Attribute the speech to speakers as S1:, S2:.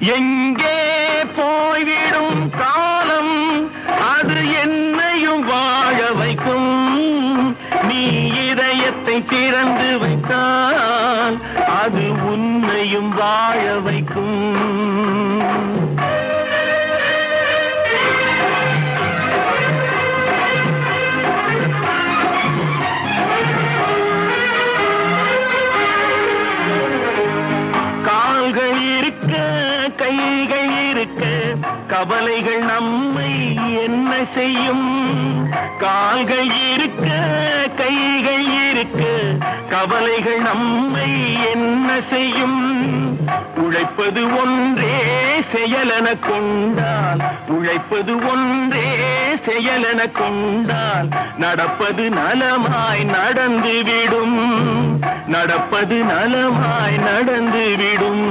S1: எங்கே போய்விடும் காலம்? அது என்னையும் வாழ வைக்கும். நீ இதயத்தை திறந்து வைத்தால் அது உன்னையும் வாழ வைக்கும். கால்கள் இருக்க கைகள் இருக்க கவலைகள் நம்மை என்ன செய்யும்? கால்கள் இருக்க கைகள் இருக்க கவலைகள் நம்மை என்ன செய்யும்? உழைப்பது ஒன்றே செயலன கொண்டால் உழைப்பது ஒன்றே செயலன கொண்டால் நடப்பது நலமாய் நடந்துவிடும் நடப்பது நலமாய் நடந்துவிடும்